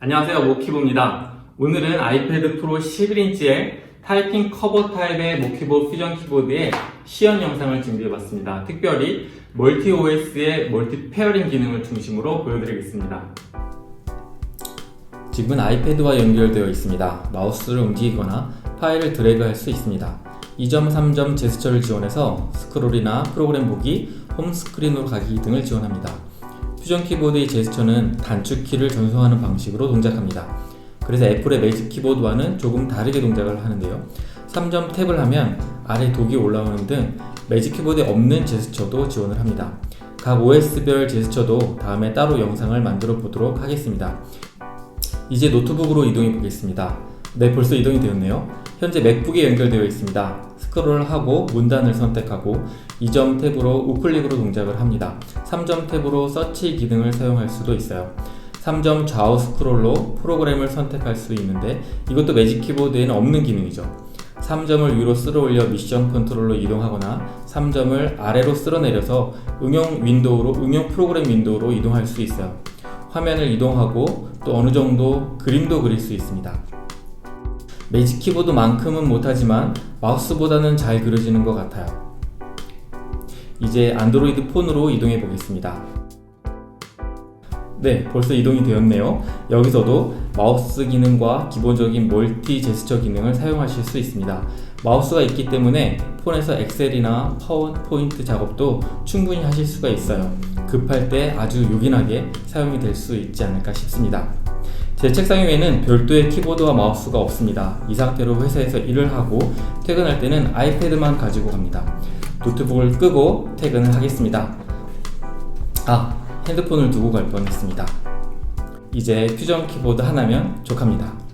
안녕하세요 모키보입니다. 오늘은 아이패드 프로 11인치의 타이핑 커버 타입의 모키보 퓨전 키보드의 시연 영상을 준비해봤습니다. 특별히 멀티 OS의 멀티 페어링 기능을 중심으로 보여드리겠습니다. 지금은 아이패드와 연결되어 있습니다. 마우스를 움직이거나 파일을 드래그할 수 있습니다. 2.3점 제스처를 지원해서 스크롤이나 프로그램 보기, 홈스크린으로 가기 등을 지원합니다 퓨전 키보드의 제스처는 단축키를 전송하는 방식으로 동작합니다. 그래서 애플의 매직 키보드와는 조금 다르게 동작을 하는데요. 3점 탭을 하면 아래 독이 올라오는 등 매직 키보드에 없는 제스처도 지원을 합니다. 각 OS별 제스처도 다음에 따로 영상을 만들어 보도록 하겠습니다. 이제 노트북으로 이동해 보겠습니다. 네, 벌써 이동이 되었네요. 현재 맥북에 연결되어 있습니다. 스크롤을 하고 문단을 선택하고 2점 탭으로 우클릭으로 동작을 합니다. 3점 탭으로 서치 기능을 사용할 수도 있어요. 3점 좌우 스크롤로 프로그램을 선택할 수 있는데 이것도 매직 키보드에는 없는 기능이죠. 3점을 위로 쓸어 올려 미션 컨트롤로 이동하거나 3점을 아래로 쓸어 내려서 응용 윈도우로 응용 프로그램 윈도우로 이동할 수 있어요. 화면을 이동하고 또 어느 정도 그림도 그릴 수 있습니다. 매직 키보드만큼은 못하지만 마우스보다는 잘 그려지는 것 같아요. 이제 안드로이드 폰으로 이동해 보겠습니다. 네, 벌써 이동이 되었네요. 여기서도 마우스 기능과 기본적인 멀티 제스처 기능을 사용하실 수 있습니다. 마우스가 있기 때문에 폰에서 엑셀이나 파워포인트 작업도 충분히 하실 수가 있어요. 급할 때 아주 요긴하게 사용이 될 수 있지 않을까 싶습니다. 제 책상 위에는 별도의 키보드와 마우스가 없습니다. 이 상태로 회사에서 일을 하고 퇴근할 때는 아이패드만 가지고 갑니다. 노트북을 끄고 퇴근을 하겠습니다. 아, 핸드폰을 두고 갈 뻔했습니다. 이제 퓨전 키보드 하나면 족합니다.